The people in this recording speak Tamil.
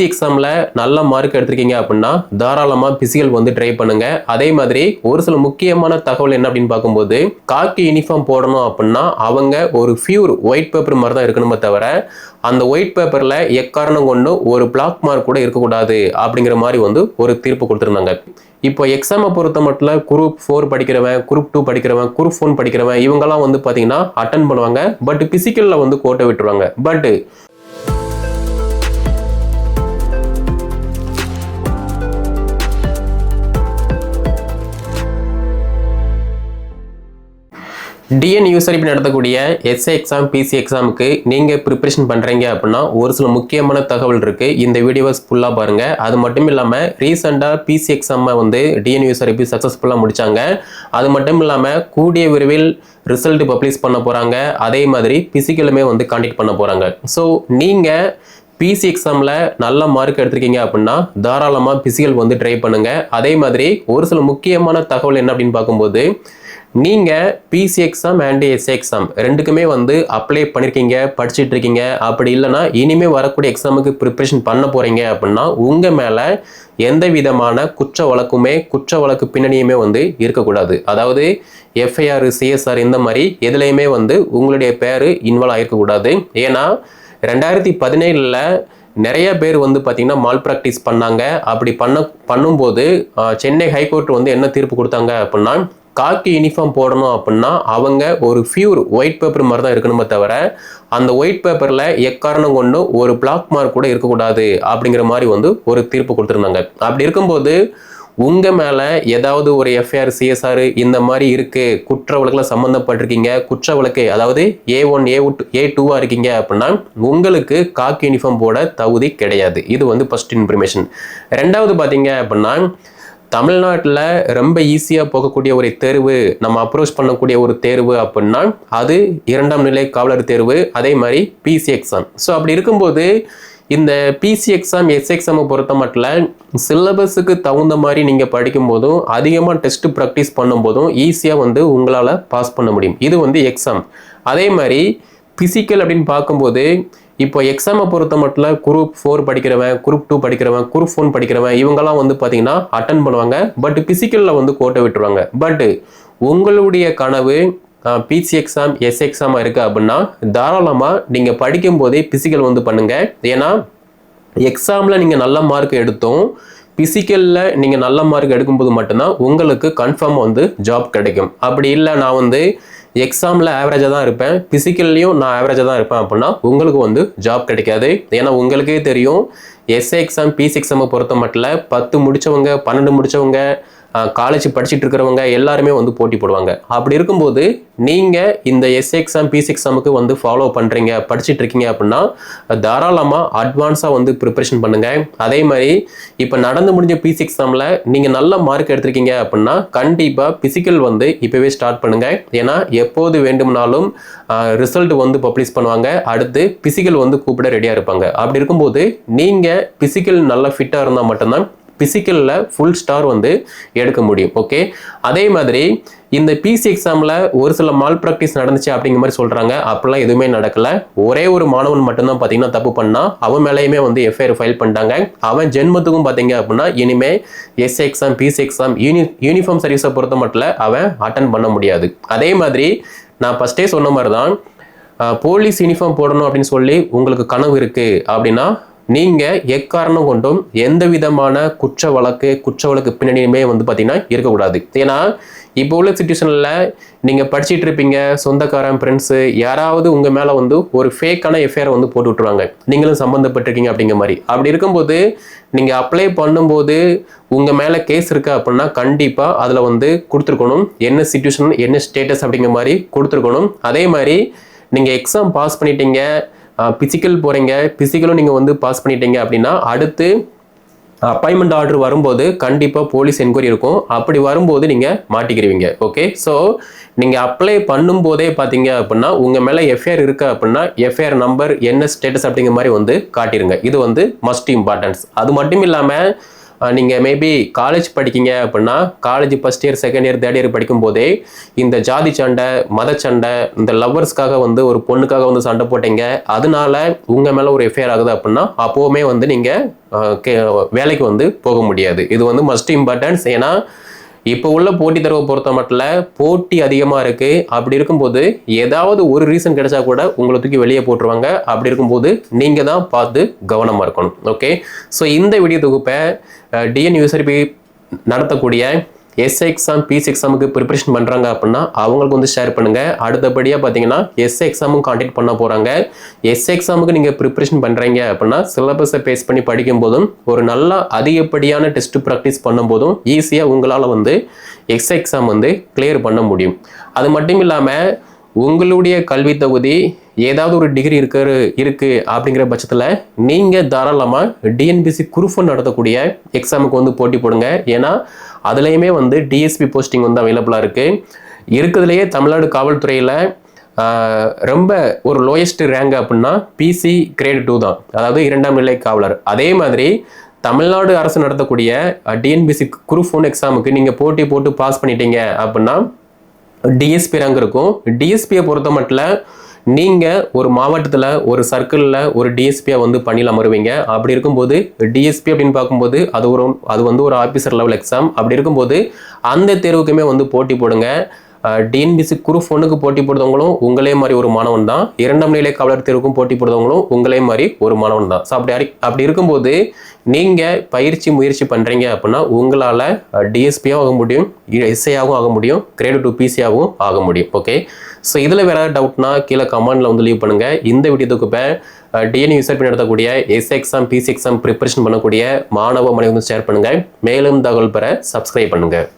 பிசி எக்ஸாமில் நல்ல மார்க் எடுத்திருக்கீங்க அப்படின்னா தாராளமாக பிசிக்கல் வந்து ட்ரை பண்ணுங்க. அதே மாதிரி ஒரு சில முக்கியமான தகவல் என்ன அப்படின்னு பார்க்கும்போது காக்கி யூனிஃபார்ம் போடணும் அப்படின்னா அவங்க ஒரு ஃபியூர் ஒயிட் பேப்பர் மாதிரி தான் இருக்கணுமே தவிர அந்த ஒயிட் பேப்பரில் எக்காரணம் கொண்டு ஒரு பிளாக் மார்க் கூட இருக்கக்கூடாது அப்படிங்கிற மாதிரி வந்து ஒரு தீர்ப்பு கொடுத்துருந்தாங்க. இப்போ எக்ஸாமை பொறுத்த மட்டும் குரூப் ஃபோர் படிக்கிறவன் குரூப் டூ படிக்கிறவன் குரூப் ஃபோன் படிக்கிறவன் இவங்கெல்லாம் வந்து பார்த்தீங்கன்னா அட்டன் பண்ணுவாங்க. பட் பிசிக்கலில் வந்து கோட்டை விட்டுருவாங்க. பட் டிஎன் யூசரிப்பு நடத்தக்கூடிய எஸ்ஏ எக்ஸாம் பிசி எக்ஸாமுக்கு நீங்கள் ப்ரிப்பரேஷன் பண்ணுறீங்க அப்படின்னா ஒரு சில முக்கியமான தகவல் இருக்குது இந்த வீடியோஸ் ஃபுல்லாக பாருங்கள் அது மட்டும் இல்லாமல் ரீசெண்டாக பிசி எக்ஸாமை வந்து டிஎன் யூசரிப்பு சக்ஸஸ்ஃபுல்லாக முடித்தாங்க அது மட்டும் இல்லாமல் கூடிய விரைவில் ரிசல்ட் பப்ளிஷ் பண்ண போகிறாங்க அதே மாதிரி பிசிக்கலுமே வந்து காண்டக்ட் பண்ண போகிறாங்க ஸோ நீங்கள் பிசி எக்ஸாமில் நல்ல மார்க் எடுத்திருக்கீங்க அப்படின்னா தாராளமாக பிசிக்கல் வந்து ட்ரை பண்ணுங்கள் அதே மாதிரி ஒரு சில முக்கியமான தகவல் என்ன அப்படின்னு பார்க்கும்போது நீங்கள் PC exam and S A exam ரெண்டுக்குமே வந்து அப்ளை பண்ணியிருக்கீங்க படிச்சுட்டு இருக்கீங்க அப்படி இல்லைன்னா இனிமேல் வரக்கூடிய எக்ஸாமுக்கு ப்ரிப்பரேஷன் பண்ண போகிறீங்க அப்படின்னா உங்கள் மேலே எந்த விதமான குற்ற வழக்குமே குற்ற வழக்கு பின்னணியுமே வந்து இருக்கக்கூடாது. அதாவது எஃப்ஐஆர் சிஎஸ்ஆர் இந்த மாதிரி எதுலேயுமே வந்து உங்களுடைய பேர் இன்வால்வ் ஆகிருக்கக்கூடாது ஏன்னா ரெண்டாயிரத்தி பதினேழில் நிறைய பேர் வந்து பார்த்திங்கன்னா மால் ப்ராக்டிஸ் பண்ணாங்க. அப்படி பண்ண பண்ணும்போது சென்னை ஹைகோர்ட் வந்து என்ன தீர்ப்பு கொடுத்தாங்க அப்படின்னா காக்கி யூனிஃபார்ம் போடணும் அப்படின்னா அவங்க ஒரு ஃபியூர் ஒயிட் பேப்பர் மாதிரி தான் இருக்கணுமே தவிர அந்த ஒயிட் பேப்பரில் எக்காரணம் கொண்டு ஒரு பிளாக் மார்க் கூட இருக்கக்கூடாது அப்படிங்கிற மாதிரி வந்து ஒரு தீர்ப்பு கொடுத்துருந்தாங்க. அப்படி இருக்கும்போது உங்கள் மேலே ஏதாவது ஒரு எஃப்ஐஆர் சிஎஸ்ஆர் இந்த மாதிரி இருக்குது குற்ற வழக்கில் சம்மந்தப்பட்டிருக்கீங்க குற்ற வழக்கு அதாவது ஏ ஒன் ஏ ஏ டூவாக இருக்கீங்க அப்படின்னா உங்களுக்கு காக்கி யூனிஃபார்ம் போட தகுதி கிடையாது. இது வந்து ஃபஸ்ட் இன்ஃபர்மேஷன் ரெண்டாவது பார்த்தீங்க அப்படின்னா தமிழ்நாட்டில் ரொம்ப ஈஸியாக போகக்கூடிய ஒரு தேர்வு நம்ம அப்ரோச் பண்ணக்கூடிய ஒரு தேர்வு அப்படின்னா அது இரண்டாம் நிலை காவலர் தேர்வு அதே மாதிரி பிசி எக்ஸாம் ஸோ அப்படி இருக்கும்போது இந்த பிசி எக்ஸாம் எஸ் எக்ஸாமை பொறுத்த மட்டும் சிலபஸுக்கு தகுந்த மாதிரி நீங்கள் படிக்கும்போதும் அதிகமாக டெஸ்ட் ப்ராக்டிஸ் பண்ணும்போதும் ஈஸியாக வந்து உங்களால் பாஸ் பண்ண முடியும். இது வந்து எக்ஸாம் அதே மாதிரி ஃபிசிக்கல் அப்படின்னு பார்க்கும்போது இப்போ எக்ஸாமை பொறுத்த மட்டும் குரூப் ஃபோர் படிக்கிறவன் குரூப் டூ படிக்கிறவன் குரூப் ஃபோன் படிக்கிறவன் இவங்கெல்லாம் வந்து பார்த்தீங்கன்னா அட்டன் பண்ணுவாங்க. பட் பிசிக்கலில் வந்து கோட்டை விட்டுருவாங்க. பட் உங்களுடைய கனவு பிசி எக்ஸாம் எஸ் எக்ஸாமாக இருக்குது அப்படின்னா தாராளமாக நீங்கள் படிக்கும்போதே பிசிக்கல் வந்து பண்ணுங்கள் ஏன்னா எக்ஸாமில் நீங்கள் நல்ல மார்க் எடுத்தோம் ஃபிசிக்கலில் நீங்கள் நல்ல மார்க் எடுக்கும்போது மட்டும்தான் உங்களுக்கு கன்ஃபார்ம் வந்து ஜாப் கிடைக்கும். அப்படி இல்லை நான் வந்து எக்ஸாமில் ஆவரேஜாக தான் இருப்பேன். ஃபிசிக்கல்லையும் நான் ஆவரேஜாக தான் இருப்பேன் அப்படின்னா உங்களுக்கு வந்து ஜாப் கிடைக்காது. ஏன்னா உங்களுக்கே தெரியும் எஸ்ஏ எக்ஸாம் பிசி எக்ஸாமை பொறுத்த மட்டும் பத்து முடித்தவங்க பன்னெண்டு முடித்தவங்க காலேஜ் படிச்சுட்டு இருக்கிறவங்க எல்லாருமே வந்து போட்டி போடுவாங்க. அப்படி இருக்கும்போது நீங்கள் இந்த எஸ் எக்ஸாம் பிசி எக்ஸாமுக்கு வந்து ஃபாலோ பண்ணுறீங்க படிச்சுட்டு இருக்கீங்க அப்படின்னா தாராளமாக அட்வான்ஸாக வந்து ப்ரிப்பரேஷன் பண்ணுங்கள் அதே மாதிரி இப்போ நடந்து முடிஞ்ச பிசி எக்ஸாமில் நீங்கள் நல்ல மார்க் எடுத்திருக்கீங்க அப்படின்னா கண்டிப்பாக பிசிக்கல் வந்து இப்போவே ஸ்டார்ட் பண்ணுங்கள் ஏன்னா எப்போது வேண்டுமானாலும் ரிசல்ட் வந்து பப்ளிஷ் பண்ணுவாங்க. அடுத்து பிசிக்கல் வந்து கூப்பிட ரெடியாக இருப்பாங்க. அப்படி இருக்கும்போது நீங்கள் பிசிக்கல் நல்லா ஃபிட்டாக இருந்தால் மட்டும்தான் பிசிக்கலில் ஃபுல் ஸ்டார் வந்து எடுக்க முடியும் ஓகே அதே மாதிரி இந்த பிசி எக்ஸாமில் ஒரு சில மால் ப்ராக்டிஸ் நடந்துச்சு அப்படிங்கிற மாதிரி சொல்கிறாங்க அப்படிலாம் எதுவுமே நடக்கல. ஒரே ஒரு மாணவன் மட்டும்தான் பார்த்தீங்கன்னா தப்பு பண்ணால் அவன் மேலேயுமே வந்து எஃப்ஐஆர் ஃபைல் பண்ணிட்டாங்க. அவன் ஜென்மத்துக்கும் பார்த்தீங்க அப்படின்னா இனிமே எஸ் எக்ஸாம் பிசி எக்ஸாம் யூனி யூனிஃபார்ம் சர்வீஸை பொறுத்த மட்டும் அவன் அட்டன் பண்ண முடியாது. அதே மாதிரி நான் ஃபஸ்ட்டே சொன்ன மாதிரி தான் போலீஸ் யூனிஃபார்ம் போடணும் அப்படின்னு சொல்லி உங்களுக்கு கனவு இருக்குது அப்படின்னா நீங்கள் எக்காரணம் கொண்டும் எந்த விதமான குற்ற வழக்கு குற்ற வழக்கு பின்னணியுமே வந்து பார்த்தீங்கன்னா இருக்கக்கூடாது. ஏன்னா இப்போ உள்ள சுச்சுவேஷனில் நீங்கள் படிச்சுட்டு இருப்பீங்க சொந்தக்காரன் ஃப்ரெண்ட்ஸு யாராவது உங்கள் மேலே வந்து ஒரு ஃபேக்கான எஃப்ஐஆரை வந்து போட்டு விட்ருவாங்க நீங்களும் சம்மந்தப்பட்டிருக்கீங்க அப்படிங்கிற மாதிரி. அப்படி இருக்கும்போது நீங்கள் அப்ளை பண்ணும்போது உங்கள் மேலே கேஸ் இருக்குது அப்படின்னா கண்டிப்பாக அதில் வந்து கொடுத்துருக்கணும். என்ன சுச்சுவேஷன் என்ன ஸ்டேட்டஸ் அப்படிங்கிற மாதிரி கொடுத்துருக்கணும். அதே மாதிரி நீங்கள் எக்ஸாம் பாஸ் பண்ணிட்டீங்க பிசிக்கல் போகிறீங்க பிசிக்கலும் நீங்கள் வந்து பாஸ் பண்ணிட்டீங்க அப்படின்னா அடுத்து அப்பாயின்மெண்ட் ஆர்டர் வரும்போது கண்டிப்பாக போலீஸ் என்கொயரி இருக்கும். அப்படி வரும்போது நீங்கள் மாட்டிக்கிறீங்க ஓகே ஸோ நீங்கள் அப்ளை பண்ணும்போதே பார்த்தீங்க அப்படின்னா உங்கள் மேலே எஃப்ஐஆர் இருக்கு அப்படின்னா எஃப்ஐஆர் நம்பர் என்ன ஸ்டேட்டஸ் அப்படிங்கிற மாதிரி வந்து காட்டிடுங்க இது வந்து மஸ்ட் இம்பார்ட்டன்ஸ் அது மட்டும் இல்லாமல் நீங்கள் மேபி காலேஜ் படிக்கீங்க அப்படின்னா college first year second year third year படிக்கும் போதே இந்த ஜாதி சண்டை மத சண்டை இந்த லவ்வர்ஸ்க்காக வந்து ஒரு பொண்ணுக்காக வந்து சண்டை போட்டீங்க. அதனால உங்கள் மேலே ஒரு எஃப்ஐஆர் ஆகுது அப்படின்னா அப்போவுமே வந்து நீங்கள் வேலைக்கு வந்து போக முடியாது. இது வந்து மஸ்ட் இம்பார்ட்டன்ஸ் ஏன்னா இப்போ உள்ள போட்டி தரவை பொறுத்த மட்டும் போட்டி அதிகமாக இருக்குது அப்படி இருக்கும்போது ஏதாவது ஒரு ரீசன் கிடைச்சா கூட உங்களை தூக்கி வெளியே போட்டுருவாங்க. அப்படி இருக்கும்போது நீங்கள் தான் பார்த்து கவனமாக இருக்கணும். ஓகே ஸோ இந்த வீடியோ தொகுப்பை டிஎன் யூசர்பி நடத்தக்கூடிய எஸ்ஐ எக்ஸாம் பிசி எக்ஸாமுக்கு ப்ரிப்பரேஷன் பண்ணுறாங்க அப்படின்னா அவங்களுக்கு வந்து ஷேர் பண்ணுங்கள் அடுத்தபடியாக பார்த்தீங்கன்னா எஸ் எக்ஸாமும் கான்டாக்ட் பண்ண போகிறாங்க எஸ் எக்ஸாமுக்கு நீங்கள் ப்ரிப்பரேஷன் பண்ணுறீங்க அப்படின்னா சிலபஸை பேஸ் பண்ணி படிக்கும் போதும் ஒரு நல்ல அதிகப்படியான டெஸ்ட் ப்ராக்டிஸ் பண்ணும்போதும் ஈஸியாக உங்களால் வந்து எஸ் எக்ஸாம் வந்து கிளியர் பண்ண முடியும். அது மட்டும் இல்லாமல் உங்களுடைய கல்வி தகுதி ஏதாவது ஒரு டிகிரி இருக்கிற இருக்கு அப்படிங்கிற பட்சத்தில் நீங்கள் தாராளமாக டிஎன்பிசி குரூஃபன் நடத்தக்கூடிய எக்ஸாமுக்கு வந்து போட்டி போடுங்க. ஏன்னா அதுலேயுமே வந்து டிஎஸ்பி போஸ்டிங் வந்து அவைலபிளாக இருக்குது இருக்கிறதுலையே தமிழ்நாடு காவல்துறையில் ரொம்ப ஒரு லோயஸ்ட் ரேங்க் அப்படின்னா பிசி கிரேட் டூ தான். அதாவது இரண்டாம் நிலை காவலர். அதே மாதிரி தமிழ்நாடு அரசு நடத்தக்கூடிய டிஎன்பிசி குரூப் ஒன் எக்ஸாமுக்கு நீங்கள் போட்டி போட்டு பாஸ் பண்ணிட்டீங்க அப்படின்னா டிஎஸ்பி ரேங்க் இருக்கும். டிஎஸ்பியை பொறுத்த மட்டும் நீங்கள் ஒரு மாவட்டத்தில் ஒரு சர்க்கிளில் ஒரு டிஎஸ்பியாக வந்து பணியில் அமருவீங்க. அப்படி இருக்கும்போது டிஎஸ்பி அப்படின்னு பார்க்கும்போது அது ஒரு அது வந்து ஒரு ஆஃபீஸர் லெவல் எக்ஸாம் அப்படி இருக்கும்போது அந்த தேர்வுக்குமே வந்து போட்டி போடுங்க. டிஎன்பிசி குரூப் ஒன்றுக்கு போட்டி போடுறவங்களும் உங்களே மாதிரி ஒரு மாணவன் தான். இரண்டாம் நிலை காவலர் தேர்வுக்கும் போட்டி போடுறவங்களும் உங்களே மாதிரி ஒரு மாணவன் தான். ஸோ அப்படி அப்படி இருக்கும்போது நீங்கள் பயிற்சி முயற்சி பண்ணுறீங்க அப்படின்னா உங்களால் டிஎஸ்பியாகவும் ஆக முடியும் எஸ்ஐயாகவும் ஆக முடியும் கிரேடு டூ பிசியாகவும் ஆக முடியும். ஓகே ஸோ இதில் வேறு ஏதாவது டவுட்னா கீழே கமெண்டில் வந்து லீவ் பண்ணுங்கள் இந்த வீடியோ தொகுப்பை டிஎன் யூசர் நடத்தக்கூடிய S exam PC exam preparation பண்ணக்கூடிய மாணவ மனை வந்து ஷேர் பண்ணுங்கள் மேலும் தகவல் பெற சப்ஸ்கிரைப் பண்ணுங்கள்